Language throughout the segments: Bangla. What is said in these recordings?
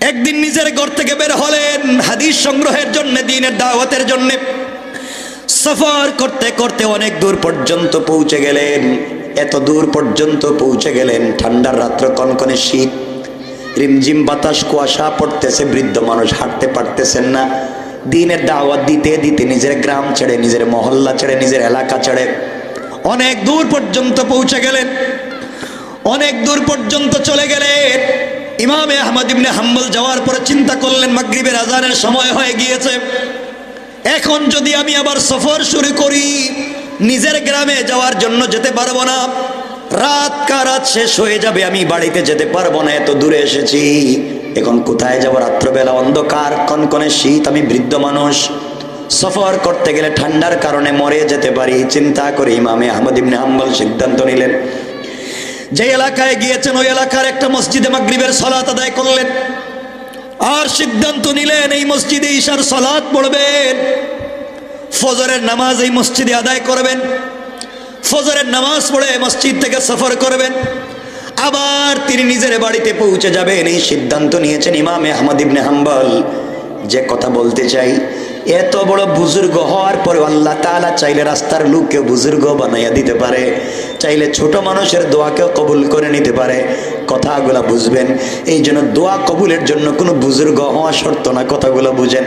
একদিন নিজের ঘর থেকে বের হলেন হাদিস সংগ্রহের জন্য, দিনের দাওয়াতের জন্য। সফর করতে করতে অনেক দূর পর্যন্ত পৌঁছে গেলেন। এত দূর পর্যন্ত পৌঁছে গেলেন। ঠান্ডার রাত্র কনকনে শীত। রিমঝিম বাতাস, কুয়াশা পড়তেছে, বৃদ্ধ মানুষ হাঁটতে পারতেছেন না। দিনের দাওয়াত দিতে দিতে নিজের গ্রাম ছেড়ে, নিজের মহল্লা ছেড়ে, নিজের এলাকা ছেড়ে অনেক দূর পর্যন্ত পৌঁছে গেলেন। অনেক দূর পর্যন্ত চলে গেলেন। ইমামে আহমদ ইবনে হাম্বল যাওয়ার পরে চিন্তা করলেন, মাগরিবের আজানের সময় হয়ে গিয়েছে। এখন যদি আমি আবার সফর শুরু করি, নিজের গ্রামে যাওয়ার জন্য যেতে পারব না। রাত কা রাত শেষ হয়ে যাবে, আমি বাড়িতে যেতে পারব না, এত দূরে এসেছি। এখন কোথায় যাব? রাত্রবেলা অন্ধকার, কনকনে শীত, আমি বৃদ্ধ মানুষ। সফর করতে গেলে ঠান্ডার কারণে মরে যেতে পারি। চিন্তা করে ইমামে আহমদ ইবনে হাম্বল সিদ্ধান্ত নিলেন। যে এলাকায় গিয়েছেন, ওই এলাকার একটা মসজিদে মাগরিবের সলাত আদায় করলেন। আর সিদ্ধান্ত নিলেন, এই মসজিদে ঈশার সলাৎ পড়বেন। ফজরের নামাজ এই মসজিদে আদায় করবেন। ফজরের নামাজ পড়ে মসজিদ থেকে সফর করবেন। আবার তিনি নিজের বাড়িতে পৌঁছে যাবেন, এই সিদ্ধান্ত নিয়েছেন ইমামে আহমদ ইবনে হাম্বল। যে কথা বলতে চাই এত বড় বুজুর্গ হওয়ার পরে আল্লাহ তাআলা চাইলে রাস্তার লোককে বুজুর্গ বানাইয়া দিতে পারে। চাইলে ছোট মানুষের দোয়াকেও কবুল করে নিতে পারে। কথাগুলা বুঝবেন। এই জন্য দোয়া কবুলের জন্য কোনো বুজুর্গ হওয়া শর্ত না, কথাগুলো বুঝেন।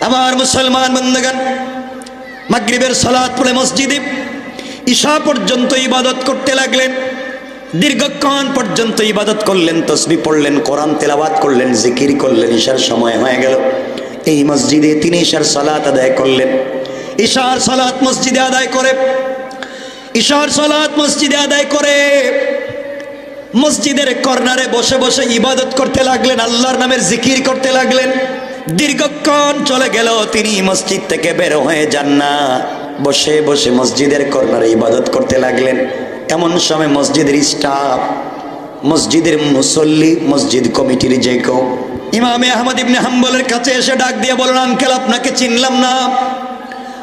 আমার মুসলমান বন্ধগান মাগরিবের সালাত পড়ে মসজিদে ঈশা পর্যন্ত ইবাদত করতে লাগলেন, দীর্ঘক্ষণ পর্যন্ত ইবাদত করলেন, তসবি পড়লেন, কোরআন তেলাবাদ করলেন, জিকির করলেন, ঈশার সময় হয়ে গেল। এই মসজিদে তিনি ঈশার সালাত আদায় করলেন। ঈশার সালাত মসজিদে আদায় করে। ঈশার সালাত মসজিদে আদায় করে। মসজিদের কর্নারে বসে বসে ইবাদত করতে লাগলেন, আল্লাহর নামের জিকির করতে লাগলেন। দীর্ঘক্ষণ চলে গেল, তিনি মসজিদ থেকে বের হয়ে যান না। বসে বসে মসজিদের কর্নারে ইবাদত করতে লাগলেন। এমন সময় মসজিদের স্টাফ, মসজিদের মুসল্লি, মসজিদ কমিটির যে কেউ ইমামে আহমদ ইবনে হাম্বলের কাছে এসে ডাক দিয়ে বললেন, আঙ্কেল, আপনাকে চিনলাম না।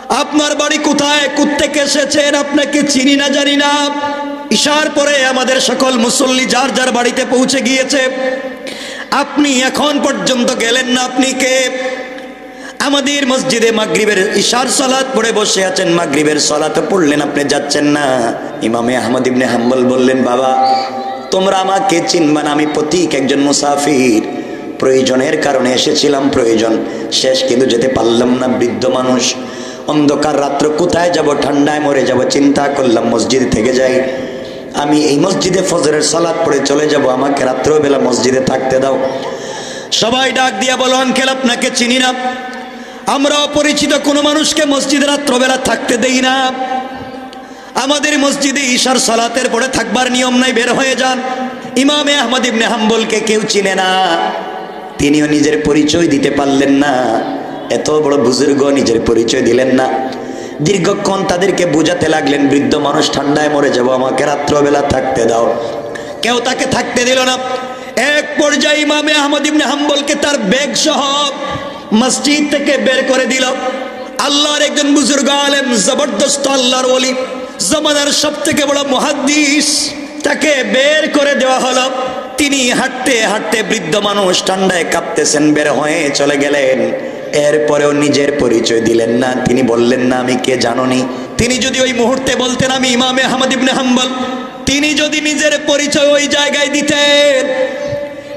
আপনার বাড়ি কোথায়? কুত্তেকে এসেছেন? আপনাকে চিনি না, জানি না। ইশার পরে আমাদের সকল মুসল্লি যার যার বাড়িতে পৌঁছে গিয়েছে। আপনি এখন পর্যন্ত গেলেন না, আপনি কে? আমাদের মসজিদে মাগরিবের ইশার সলাৎ পড়ে বসে আছেন, মাগরিবের সলাতে পড়লেন, আপনি যাচ্ছেন না। ইমামে আহমদ ইবনে হাম্বল বললেন, বাবা, তোমরা আমাকে চিনবা না, আমি প্রতীক, একজন মুসাফির। প্রয়োজনের কারণে এসেছিলাম, প্রয়োজন শেষ কিন্তু যেতে পারলাম না, বৃদ্ধ মানুষ। অন্ধকার রাত্র, কোথায় যাব? ঠান্ডায় মরে যাব, চিন্তা করলাম, মসজিদে থেকে যাই। আমি এই মসজিদে ফজরের সালাদ পড়ে চলে যাব, আমাকে রাত্রবেলা মসজিদে থাকতে দাও। সবাই ডাক দিয়া বলো, আঙ্কেল, আপনাকে চিনি না? আমরা অপরিচিত কোনো মানুষকে মসজিদে রাত্রবেলা থাকতে দেই না। আমাদের মসজিদে ঈশার সালাতের পরে থাকবার নিয়ম নাই, বের হয়ে যান। ইমামে আহমদ ইবনে হাম্বলকে কেউ চিনে না। তিনিও নিজের পরিচয় দিতে পারলেন না। এত বড় বুজুর্গ নিজের পরিচয় দিলেন না। দীর্ঘক্ষণ তাদেরকে বোঝাতে লাগলেন, বৃদ্ধ মানুষ ঠান্ডায় মরে যাব, আমাকে রাত্রবেলা থাকতে দাও। কেউ তাকে থাকতে দিল না। এক পর্যায়ে ইমামে আহমদ ইবনে হাম্বলকে তার বেগ সহ মসজিদ থেকে বের করে দিল। আল্লাহর একজন বুজুর্গ আলেম, জবরদস্ত আল্লাহর ওলি। জমানার সব থেকে বড় মহাদ্দিস তাকে বের করে দেওয়া হলো। তিনি হাঁটতে হাঁটতে বৃদ্ধ মানুষ ঠান্ডায় কাঁপতেছেন, বের হয়ে চলে গেলেন। এরপরেও নিজের পরিচয় দিলেন না। তিনি বললেন, না, আমি কে জাননি? তিনি যদি ওই মুহূর্তে বলতেন, আমি ইমামে আহমদ ইবনে হাম্বল। তিনি যদি নিজের পরিচয় ওই জায়গায় দিতেন,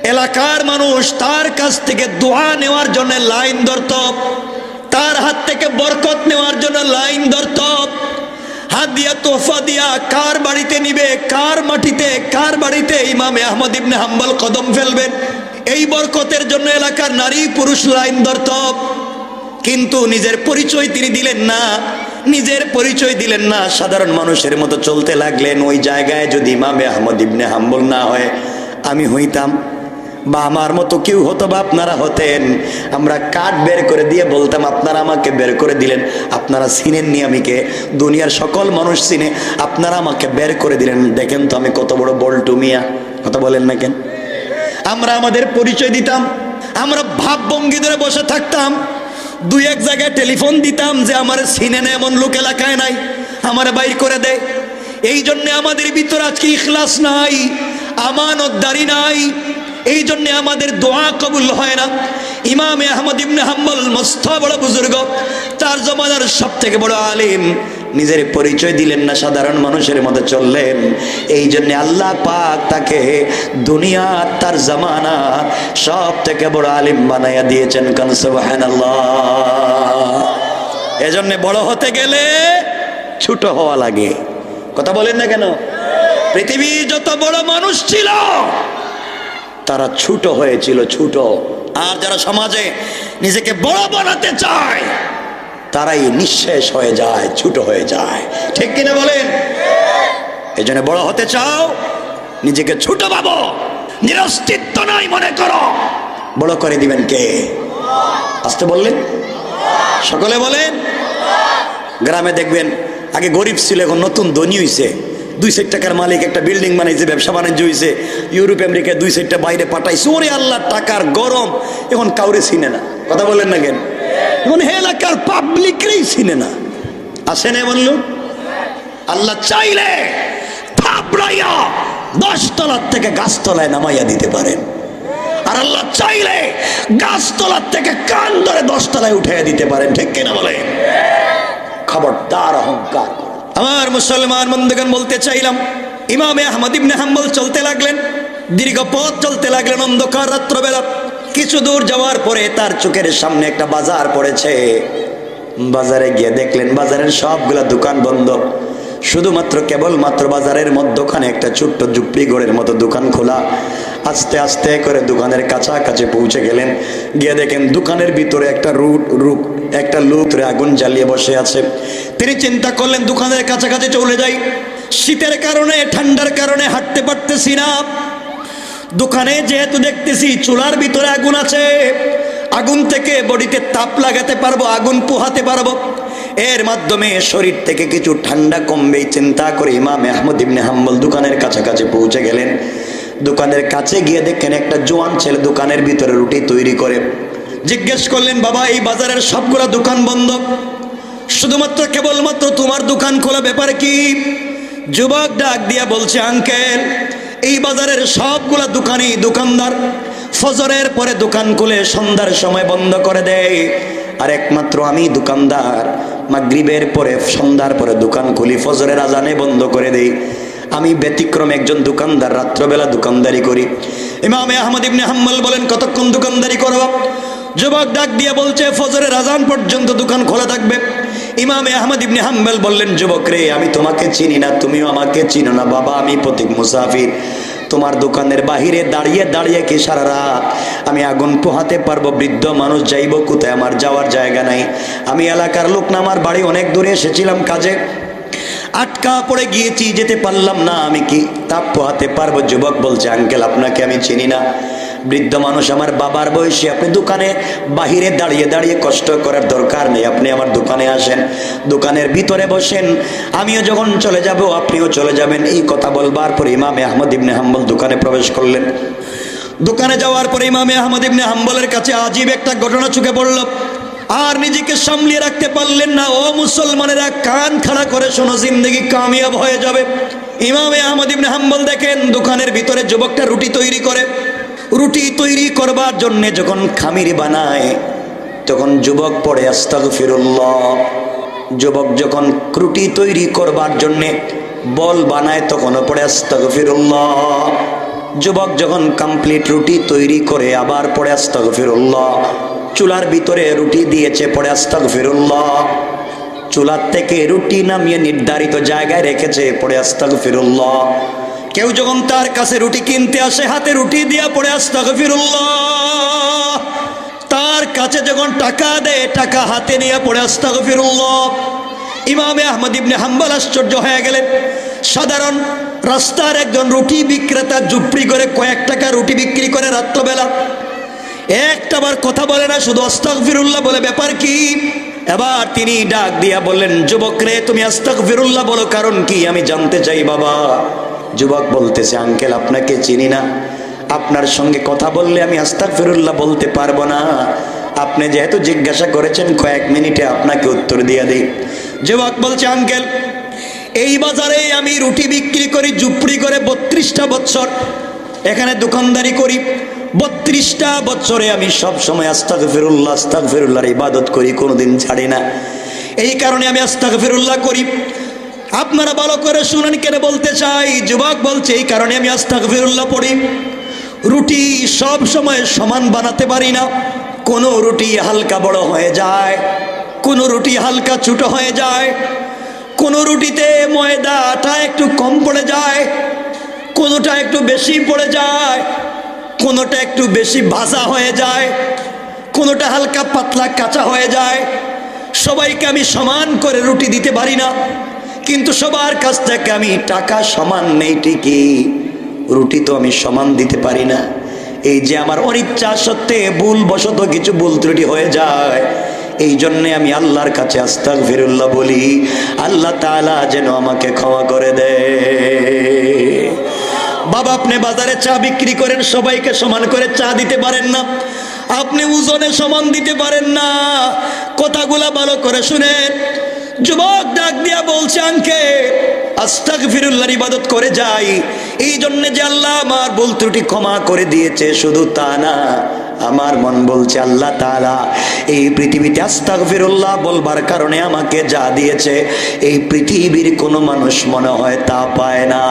এলাকার মানুষ তার কাছ থেকে দোয়া নেওয়ার জন্য লাইন ধরত, তার হাত থেকে বরকত নেওয়ার জন্য লাইন ধরত। হাত দিয়া তোফা দিয়া কার বাড়িতে নিবে, কার মাটিতে, কার বাড়িতে ইমামে আহমদ ইবনে হাম্বল কদম ফেলবেন? এই বরকতের জন্য এলাকার নারী পুরুষ লাইন ধরত। কিন্তু নিজের পরিচয় তিনি দিলেন না, নিজের পরিচয় দিলেন না। সাধারণ মানুষের মতো চলতে লাগলেন, ওই জায়গায় যদি ইমামে আহমদ ইবনে হাম্বল না হয়, আমি হইতাম বা আমার মতো কেউ হতো বা আপনারা হতেন, আমরা কাঠ বের করে দিয়ে বলতাম, আপনারা আমাকে বের করে দিলেন, আপনারা চিনেননি আমিকে দুনিয়ার সকল মানুষ চিনে, আপনারা আমাকে বের করে দিলেন। দেখেন তো আমি কত বড় বল্টু মিয়া। কথা বলেন না কেন? আমরা আমাদের পরিচয় দিতাম, আমরা ভাবভঙ্গি ধরে বসে থাকতাম, দুই এক জায়গায় টেলিফোন দিতাম যে আমার সিনে না এমন লোক এলাকায় নাই, আমার বাইর করে দেয় এই জন্য আমাদের ভিতর আজকে ইখলাস নাই, আমানতদারি নাই এই জন্য আমাদের দোয়া কবুল হয় না। ইমাম আহমদ ইবনে হাম্বল মস্ত বড় বুজুর্গ, তার জমানার সব থেকে বড় আলিম। নিজের পরিচয় দিলেন না, সাধারণ মানুষের মতো চললেন। এই জন্য আল্লাহ পাক তাকে দুনিয়া তার জামানা সব থেকে বড় আলিম বানাইয়া দিয়েছেন কানসবাহান এজন্য বড় হতে গেলে ছোট হওয়া লাগে। কথা বলেন না কেন? পৃথিবীর যত বড় মানুষ ছিল তারা ছোট হয়েছিল, ছোট। আর যারা সমাজে নিজেকে বড় বানাতে চায়, তারাই নিঃশেষ হয়ে যায়, ছোট হয়ে যায়। ঠিক কিনা বলেন? এই জন্য বড় হতে চাও, নিজেকে ছোট ভাবো, নিরস্তিত্ব নাই মনে করো। বড় করে দিবেন কে? আসতে বললেন? সকলে বলেন? গ্রামে দেখবেন, আগে গরিব ছিল, এখন নতুন ধনী হইছে। দুই সেট টাকার মালিক একটা বিল্ডিং বানাইছে, ব্যবসা বাণিজ্য হয়েছে ইউরোপ, আমেরিকায় দুই সেটটা বাইরে পাঠাইছে। ওরে আল্লাহ, টাকার গরম। এখন কাউরে চিনে না। কথা বলেন না কেন? এখন এলাকার পাবলিকরেই চিনে না। আসে না লোক? আল্লাহ চাইলে থাপড়াইয়া দশ তলার থেকে গাছতলায় নামাইয়া দিতে পারেন। আর আল্লাহ চাইলে গাছতলার থেকে কান ধরে দশ তলায় উঠাইয়া দিতে পারেন। ঠিক কিনা বলে খবরদার অহংকার। করো। আমার মুসলমান বন্ধুগণ, বলতে চাইলাম, ইমামে আহমদ ইবনে হাম্বল চলতে লাগলেন, দীর্ঘ পথ চলতে লাগলেন অন্ধকার রাত্রবেলা। কিছু দূর যাওয়ার পরে তার চোখের সামনে একটা বাজার পড়েছে। বাজারে গিয়ে দেখলেন, বাজারের সবগুলা দোকান বন্ধ। শুধুমাত্র কেবলমাত্র বাজারের মধ্যখানে একটা ছোট্ট ঝুপড়ি ঘরের মতো দোকান খোলা। আস্তে আস্তে করে দোকানের কাছাকাছি পৌঁছে গেলেন। গিয়ে দেখেন দোকানের ভিতরে একটা রুট রুট একটা লোক আগুন জ্বালিয়ে বসে আছে। তিনি চিন্তা করলেন, দোকানের কাছাকাছি চলে যাই। শীতের কারণে, ঠান্ডার কারণে হাঁটতে পারতেছি না। দোকানে যেহেতু দেখতেছি চুলার ভিতরে আগুন আছে, আগুন থেকে বডিতে তাপ লাগাতে পারব, আগুন পোহাতে পারব। এর মাধ্যমে শরীর থেকে কিছু ঠান্ডা কমবে চিন্তা করে ইমাম আহমদ ইবনে হাম্বল দোকানের কাছাকাছি পৌঁছে গেলেন। দোকানের কাছে গিয়ে দেখেন একটা জোয়ান ছেলে দোকানের ভিতরে রুটি তৈরি করে। জিজ্ঞেস করলেন, বাবা, এই বাজারের সবগুলো দোকান বন্ধ। শুধুমাত্র কেবলমাত্র তোমার দোকান খোলা ব্যাপারে কি? যুবক ডাক দিয়া বলছে, আঙ্কেল, এই বাজারের সবগুলা দোকানই দোকানদার। ফজরের পরে দোকান খুলে সন্ধ্যার সময় বন্ধ করে দেয়। আর একমাত্র আমি দোকানদার। মাগরিবের পরে, সন্ধ্যার পরে দোকান খুলি, ফজরের আজানে বন্ধ করে দেই। আমি ব্যতিক্রম একজন দোকানদার, রাত্রবেলা দোকানদারি করি। ইমামে আহমদ ইবনে হাম্মল বলেন, কতক্ষণ দোকানদারি করব? যুবক ডাক দিয়ে বলছে, ফজরের আজান পর্যন্ত দোকান খোলা থাকবে। ইমামে আহমদ ইবনে হাম্বল বললেন, যুবক রে, আমি তোমাকে চিনি না, তুমিও আমাকে চিনো না, বাবা, আমি প্রতীক মুসাফির। তোমার দোকানের বাহিরে দাঁড়িয়ে দাঁড়িয়ে কি সারা রাত? আমি আগুন পোহাতে পারব, বৃদ্ধ মানুষ যাইব কোথায়? আমার যাওয়ার জায়গা নাই। আমি এলাকার লোক না, আমার বাড়ি অনেক দূরে, এসেছিলাম কাজে। আটকা পড়ে গিয়েছি, যেতে পারলাম না, আমি কি তাপ পোহাতে পারব? যুবক বলছে, আঙ্কেল, আপনাকে আমি চিনি না। বৃদ্ধ মানুষ, আমার বাবার বয়সী, আপনি দোকানে বাহিরে দাঁড়িয়ে দাঁড়িয়ে কষ্ট করার দরকার নেই। আপনি আমার দোকানে আসেন, দোকানের ভিতরে বসেন। আমিও যখন চলে যাব, আপনিও চলে যাবেন। এই কথা বলবার পরে ইমামে আহমদ ইবনে হাম্বল দোকানে প্রবেশ করলেন। দোকানে যাওয়ার পরে ইমামে আহমদ ইবনে হাম্বলের কাছে আজীব একটা ঘটনা চোখে পড়ল। আর নিজেকে সামলিয়ে রাখতে পারলেন না। ও মুসলমানেরা কান খাড়া করে শোনো, জিন্দগি কামিয়াব হয়ে যাবে। ইমামে আহমদ ইবনে হাম্বল দেখেন, দোকানের ভিতরে যুবকটা রুটি তৈরি করে। রুটি তৈরি করবার জন্যে যখন খামির বানায়, তখন যুবক পড়ে আস্তাগ ফিরুল্লাহ যুবক যখন রুটি তৈরি করবার জন্যে বল বানায়, তখনও পড়ে আস্তাগ ফিরুল্লাহ যুবক যখন কমপ্লিট রুটি তৈরি করে, আবার পড়ে আস্তাগ ফিরুল্লাহ চুলার ভিতরে রুটি দিয়েছে, পড়ে আস্তাগ ফিরুল্লাহ চুলার থেকে রুটি নামিয়ে নির্ধারিত জায়গায় রেখেছে, পড়ে আস্তাগ ফিরুল্লাহ কেউ যখন তার কাছে রুটি কিনতে আসে, হাতে রুটি দিয়া পড়ে আস্তাগ ফিরুল্লাহ তার কাছে যখন টাকা দেয়, টাকা হাতে নিয়ে পড়ে আস্তাগ ফিরুল্লাহ ইমামে আহমদ ইবনে হাম্বাল আশ্চর্য হয়ে গেলেন। সাধারণ রাস্তার একজন রুটি বিক্রেতা জুপড়ি করে কয়েক টাকা রুটি বিক্রি করে রাত্রবেলা। একটাবার কথা বলে না, শুধু আস্তাক ফিরুল্লাহ বলে, ব্যাপার কি? এবার তিনি ডাক দিয়া বললেন, যুবক রে, তুমি আস্তাক ফিরুল্লাহ বলো, কারণ কি? আমি জানতে চাই, বাবা। যুবক বলতেছে, আঙ্কেল, আপনাকে চিনি না। আপনার সঙ্গে কথা বললে আমি আস্তাক ফিরুল্লাহ বলতে পারব না। আপনি যেহেতু জিজ্ঞাসা করেছেন, কয়েক মিনিটে আপনাকে উত্তর দিয়ে দিই। যুবক বলছে, আঙ্কেল, এই বাজারে আমি রুটি বিক্রি করি, জুপড়ি করে বত্রিশটা বছর। এখানে দোকানদারি করি, বত্রিশটা বছরে আমি সব সময় আস্তাক ফিরুল্লাহ আস্তাক ফিরুল্লাহর ইবাদত করি, কোনোদিন ছাড়ি না। এই কারণে আমি আস্তাক ফিরুল্লাহ করি। আপনারা ভালো করে শুনেন কেন বলতে চাই? যুবক বলছে, এই কারণে আমি আস্তাক ফিরুল্লাহ পড়ি। রুটি সব সময় সমান বানাতে পারি না। কোনো রুটি হালকা বড় হয়ে যায়, কোনো রুটি হালকা ছোটো হয়ে যায়, কোনো রুটিতে ময়দা আটা একটু কম পড়ে যায়, কোনোটা একটু বেশি পড়ে যায়, কোনোটা একটু বেশি ভাজা হয়ে যায়, কোনোটা হালকা পাতলা কাঁচা হয়ে যায়। সবাইকে আমি সমান করে রুটি দিতে পারি না। কিন্তু সবার কাছ থেকে আমি টাকা সমান নেই ঠিকই। রুটি তো আমি সমান দিতে পারি না। এই যে আমার অনিচ্ছা সত্ত্বে ভুল বশত কিছু ভুল ত্রুটি হয়ে যায়, এই জন্যে আমি আল্লাহর কাছে আস্তাক ফিরুল্লাহ বলি, আল্লাহ তাআলা যেন আমাকে ক্ষমা করে দেয় বাবা, আপনি বাজারে চা বিক্রি করেন, সবাইকে সমান করে চা দিতে পারেন না। আপনি ওজনে সমান দিতে পারেন না। কথাগুলা ভালো করে শুনেন। যুবক ডাক দিয়া বলছে, আঙ্কে আস্তাক ফিরুল্লাহর ইবাদত করে যাই। এই জন্যে যে আল্লাহ আমার ভুল ত্রুটি ক্ষমা করে দিয়েছে, শুধু তা না, আমার মন বলছে, আল্লাহ তাআলা এই পৃথিবীতে আস্তাক ফিরুল্লাহ বলবার কারণে আমাকে যা দিয়েছে, এই পৃথিবীর কোনো মানুষ মনে হয় তা পায় না।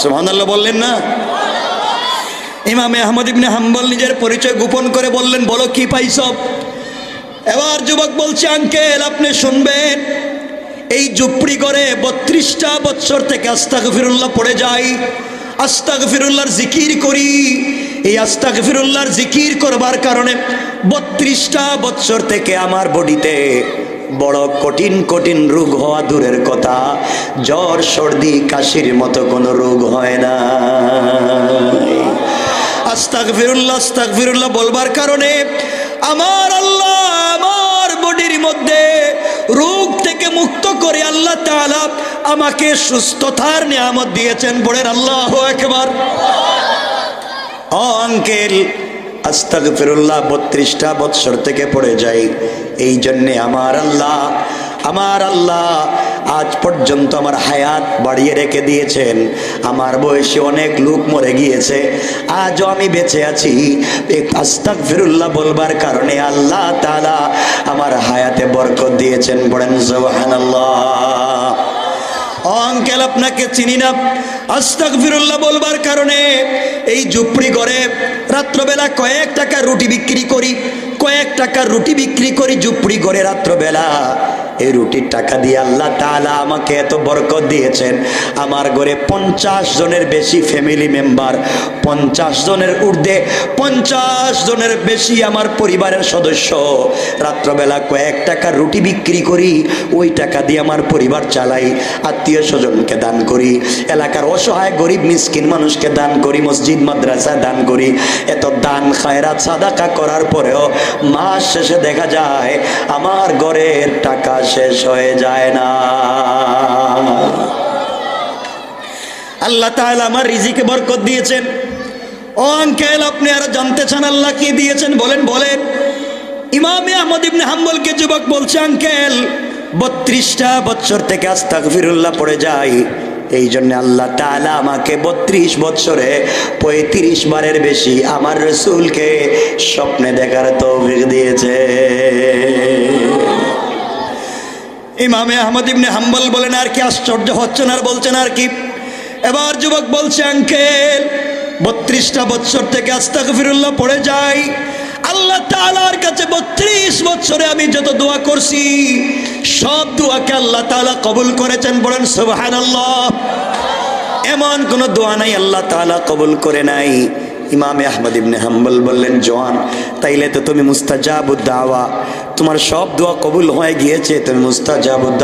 সুবহানাল্লাহ বললেন না? ইমামে আহমদ ইবনে হাম্বল নিজের পরিচয় গোপন করে বললেন, বলো, কি পাইছ এবার যুবক বলছে, আঙ্কেল, আপনি শুনবেন। এই জুপড়ি করে বত্রিশটা বৎসর থেকে আস্তাক ফিরুল্লাহ পড়ে যাই। আস্তাক ফিরুল্লাহর জিকির করি। এই আস্তাক ফিরুল্লাহর জিকির করবার কারণে বত্রিশটা বৎসর থেকে আমার বডিতে বড় কঠিন কঠিন রোগ হওয়া দূরের কথা। জ্বর, সর্দি, কাশির মতো কোনো রোগ হয় না। আস্তাক ফিরুল্লাহ আস্তাক ফিরুল্লাহ বলবার কারণে আমার আল্লাহ বডির মধ্যে রোগ থেকে মুক্ত করে আল্লাহ আমাকে সুস্থতার নিয়ামত দিয়েছেন। বোড়ের আল্লাহ একবার অঙ্কেল আস্তাক ফিরুল্লাহ বত্রিশটা বৎসর থেকে পড়ে যাই। এই জন্যে আমার আল্লাহ আমার আল্লাহ আজ পর্যন্ত আমার হায়াত বাড়িয়ে রেখে দিয়েছেন। আমার বয়সে অনেক লোক মরে গিয়েছে। আজও আমি বেঁচে আছি। আস্তাক ফিরুল্লাহ বলবার কারণে আল্লাহ তাআলা আমার হায়াতে বরকত দিয়েছেন। বলেন, সুবহানাল্লাহ। অঙ্কেল আপনাকে চিনি না? আস্তাক ফিরুল্লাহ বলবার কারণে এই ঝুপড়ি করে রাত্রবেলা কয়েক টাকা রুটি বিক্রি করি, কয়েক টাকা রুটি বিক্রি করি ঝুপড়ি করে রাত্রবেলা। এই রুটির টাকা দিয়ে আল্লাহ তাআলা আমাকে এত বরকত দিয়েছেন। আমার ঘরে পঞ্চাশ জনের বেশি ফ্যামিলি মেম্বার পঞ্চাশ জনের ঊর্ধ্বে পঞ্চাশ জনের বেশি আমার পরিবারের সদস্য। রাত্রবেলা কয়েক টাকা রুটি বিক্রি করি, ওই টাকা দিয়ে আমার পরিবার চালাই, আত্মীয় স্বজনকে দান করি, এলাকার অসহায় গরিব মিসকিন মানুষকে দান করি, মসজিদ, মাদ্রাসা দান করি। এত দান, খায়রাত, সাদাকা করার পরেও মাস শেষে দেখা যায়, আমার ঘরের টাকা শেষ হয়ে যায় না। আল্লাহ তাআলা আমার রিজিকে বরকত দিয়েছেন। ও আঙ্কেল, আপনি আর জানতে চান আল্লাহ কি দিয়েছেন? বলেন বলেন। ইমামে আহমদ ইবনে হাম্বলকে যুবক বলছে, আঙ্কেল, বত্রিশটা বছর থেকে আস্তাক ফিরুল্লাহ পড়ে যায় এই জন্য আল্লাহ তাআলা আমাকে বত্রিশ বছরে পঁয়ত্রিশ বারের বেশি আমার রসুলকে স্বপ্নে দেখার তৌফিক দিয়েছে। ইমামে আহমদ ইবনে হাম্বল বলেন, আর কি আশ্চর্য হচ্ছেন আর বলছেন আর কি? এবার যুবক বলছে, আঙ্কেল, বত্রিশটা বছর থেকে আস্তাক ফিরুল্লাহ পড়ে যাই। আল্লাহ তাআলার কাছে বত্রিশ বছরে আমি যত দোয়া করছি, সব দোয়াকে আল্লাহ তালা কবুল করেছেন বলেন, সুবহানাল্লাহ। এমন কোনো দোয়া নাই আল্লাহ তাআলা কবুল করে নাই। ইমামে আহমদ ইবনে হাম্বল বললেন, জওয়ান, তাইলে তো তুমি মুস্তাজাবুদ তোমার সব দোয়া কবুল হয়ে গিয়েছে, তুমি মুস্তাজাবুদ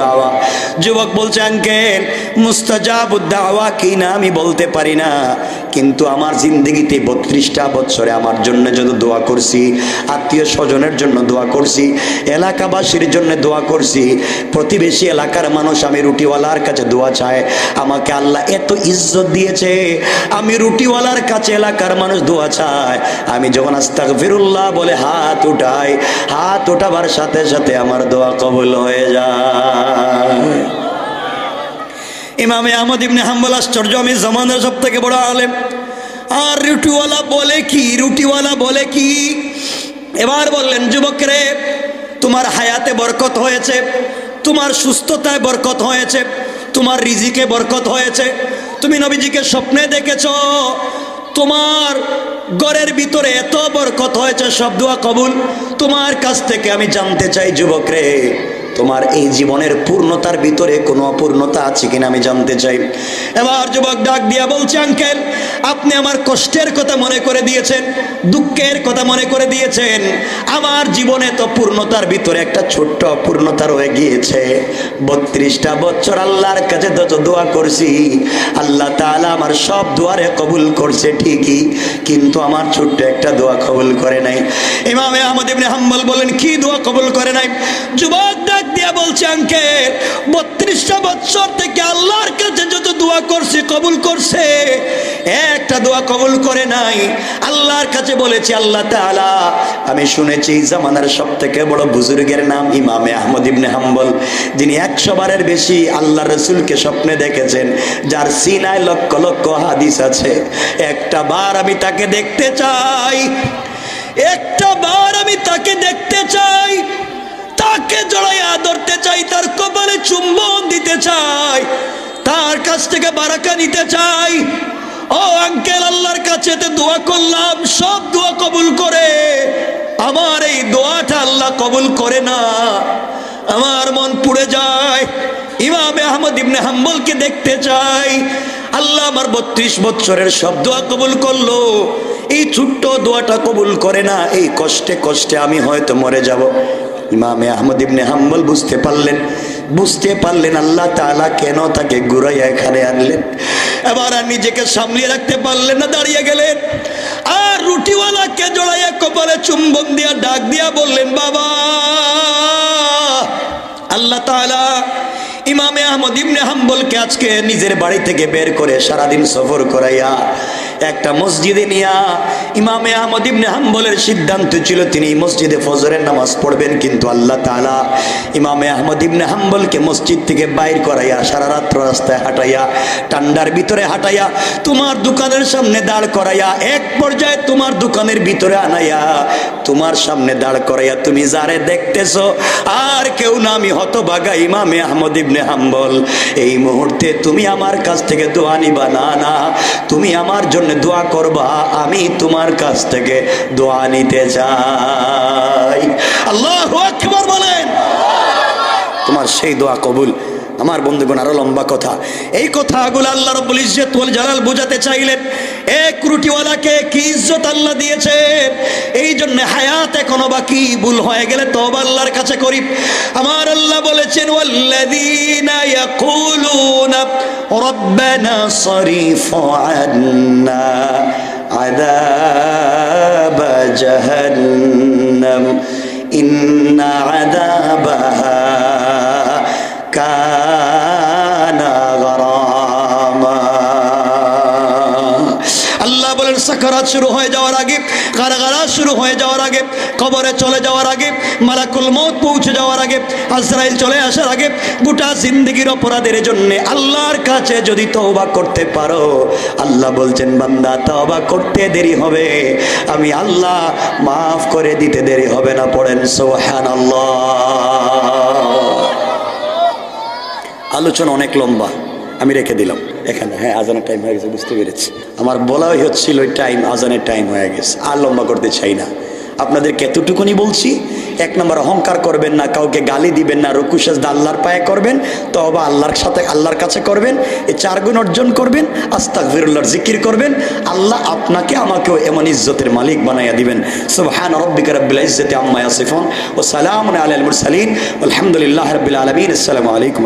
যুবক বলছে, আঙ্কেল, মুস্তাজাবুদ কি না আমি বলতে পারি না। কিন্তু আমার জিন্দগিতে বত্রিশটা বছরে আমার জন্য যত দোয়া করছি, আত্মীয় স্বজনের জন্য দোয়া করছি, এলাকাবাসীর জন্য দোয়া করছি, প্রতিবেশী এলাকার মানুষ আমি রুটিওয়ালার কাছে দোয়া চায় আমাকে আল্লাহ এত ইজ্জত দিয়েছে। আমি রুটিওয়ালার কাছে এলাকার মানুষ দোয়া চায় আমি যখন আস্তাক ফিরুল্লাহ বলে হাত উঠাই, হাত উঠাবার সাথে সাথে আমার দোয়া কবুল হয়ে যায়। ইমামে আহমদ ইবনে হাম্বল আশ্চর্য, আমি জমানের সব থেকে বড় আলেম। আর রুটিওয়ালা বলে কি, রুটিওয়ালা বলে কি? এবার বললেন যুবক রে তোমার হায়াতে বরকত হয়েছে, তোমার সুস্থতায় বরকত হয়েছে, তোমার রিজিকে বরকত হয়েছে, তুমি নবীজিকে স্বপ্নে দেখেছ তোমার ঘরের ভিতরে এত বরকত হয়েছে, সব দোয়া কবুল। তোমার কাছ থেকে আমি জানতে চাই, যুবক রে। তোমার এই জীবনের পূর্ণতার ভিতরে কোনো অপূর্ণতা আছে কিনা আমি জানতে চাই। এবার যুবক ডাক দিয়া বলছে, আঙ্কেল, আপনি আমার কষ্টের কথা মনে করে দিয়েছেন, দুঃখের কথা মনে করে দিয়েছেন। আমার জীবনে তো পূর্ণতার ভিতরে একটা ছোট্ট অপূর্ণতা রয়ে গিয়েছে। বত্রিশটা বছর আল্লাহর কাছে যত দোয়া করছি, আল্লাহ তাআলা আমার সব দোয়ারে কবুল করছে ঠিকই, কিন্তু আমার ছোট্ট একটা দোয়া কবুল করে নাই। ইমামে আহমদ ইবনে হাম্বল বলেন, কি দোয়া কবুল করে নাই? যুবক ডাক দিয়া বলছে আঙ্কেল বত্রিশটা বছর থেকে আল্লাহর কাছে যত দোয়া করছে, কবুল করছে, একটা দোয়া কবুল করে নাই। আল্লাহর কাছে বলেছি, আল্লাহ তাআলা, আমি শুনেছি জামানার সব থেকে বড় বুজুর্গের নাম ইমামে আহমদ ইবনে হাম্বল, যিনি একশো বারের বেশি আল্লাহ রসুলকে স্বপ্নে দেখেছেন, যার সিনায় লক্ষ লক্ষ হাদিস আছে। একটা বার আমি তাকে দেখতে চাই, একটা বার আমি তাকে দেখতে চাই তাকে জড়াইয়া ধরতে চাই, তার কপালে চুম্বন দিতে চাই, তার কাছ থেকে বারাকা নিতে চাই। ও আঙ্কেল, আল্লাহর কাছে দোয়া করলাম, সব দোয়া কবুল করে। আমার এই দোয়াটা আল্লাহ কবুল করে না। আমার মন পুড়ে যায়। ইমামে আহমদ ইবনে হাম্বলকে দেখতে চাই। আল্লাহ আমার বত্রিশ বছরের সব দোয়া কবুল করল। এই ছোট্ট দোয়াটা কবুল করে না, এই কষ্টে কষ্টে আমি হয়তো মরে যাব। ইমামে আহমদ ইবনে হাম্বল বুঝতে পারলেন। বুঝতে পারলেন আল্লাহ তাআলা কেন তাকে ঘুরাইয়া এখানে আনলেন। এবার আর নিজেকে সামলিয়ে রাখতে পারলেন না, দাঁড়িয়ে গেলেন। আর রুটিওয়ালাকে জড়াইয়া কপালে চুম্বন দিয়া ডাক দিয়া বললেন, বাবা, আল্লাহ তাআলা ইমামে আহমদ ইবনে হাম্বলকে আজকে নিজের বাড়ি থেকে বের করে সারাদিন সফর করাইয়া একটা মসজিদে নিয়া ইমামে আহমদ ইবনে হাম্বলের সিদ্ধান্ত ছিল, তিনি মসজিদে ফজরের নামাজ পড়বেন, কিন্তু আল্লাহ তাআলা ইমামে আহমদ ইবনে হাম্বলকে মসজিদ থেকে বাইর করাইয়া সারা রাত্র রাস্তায় হাঁটাইয়া, ঠান্ডার ভিতরে হাঁটাইয়া, তোমার দোকানের সামনে দাঁড় করাইয়া, এক পর্যায়ে তোমার দোকানের ভিতরে আনাইয়া, তোমার সামনে দাঁড় করাইয়া, তুমি যারে দেখতেছ, আর কেউ না, আমি হতবাগা ইমামে আহমদ ইবনে হাম্বল। এই মুহূর্তে তুমি আমার কাছ থেকে দোয়া নিবা, না না, তুমি আমার জন্য দোয়া করবা, আমি তোমার কাছ থেকে দোয়া নিতে চাই। আল্লাহ বলেন। তোমার সেই দোয়া কবুল। আমার বন্ধুগণ, আরও লম্বা কথা। এই কথাগুলো আল্লাহ রব্বুল ইজ্জত ওয়াল জালাল বোঝাতে চাইলেন। এক রুটিওয়ালাকে কি ইজ্জত আল্লাহ দিয়েছে? এই জন্য হায়াত এখনও বাকি, ভুল হয়ে গেলে তওবা আল্লাহর কাছে করি। আমার আল্লাহ বলেছেন, ওয়াল্লাযীনা ইয়াকুলুনা রব্বানা সরিফ আন্না আযাব জাহান্নাম। ইন্না আযাবাহা كان غراما আল্লাহ বলেন সাকারাত শুরু হয়ে যাওয়ার আগে কারাগারা শুরু হয়ে যাওয়ার আগে কবরে চলে যাওয়ার আগে মালাকুল মত পৌঁছে যাওয়ার আগে আজরাইল চলে আসার আগে গোটা জিন্দগির অপরাধের জন্য আল্লাহর কাছে যদি তওবা করতে পারো আল্লাহ বলছেন বান্দা তওবা করতে দেরি হবে আমি আল্লাহ মাফ করে দিতে দেরি হবে না পড়েন সুবহানাল্লাহ আলোচনা অনেক লম্বা। আমি রেখে দিলাম এখানে। হ্যাঁ আজানের টাইম হয়ে গেছে, বুঝতে পেরেছি। আমার বলাই হচ্ছিল ওই টাইম আজানের টাইম হয়ে গেছে। আর লম্বা করতে চাই না। আপনাদেরকে এতটুকুনি বলছি, এক নম্বর অহংকার করবেন না, কাউকে গালি দিবেন না রকুশেষ আল্লাহর পায়ে করবেন তবা আল্লাহর সাথে, আল্লাহর কাছে করবেন এই চার গুণ অর্জন করবেন আস্তাক ফিরুল্লাহর জিকির করবেন, আল্লাহ আপনাকে আমাকেও এমন ইজ্জতের মালিক বানাইয়া দিবেন। সুবহান রব্বিকা রব্বিল ইজ্জতি আম্মা ইয়াসিফুন, ওয়া সালামুন আলাল মুরসালিন আলহামদুলিল্লাহি রাব্বিল আলামিন, আসসালামু আলাইকুম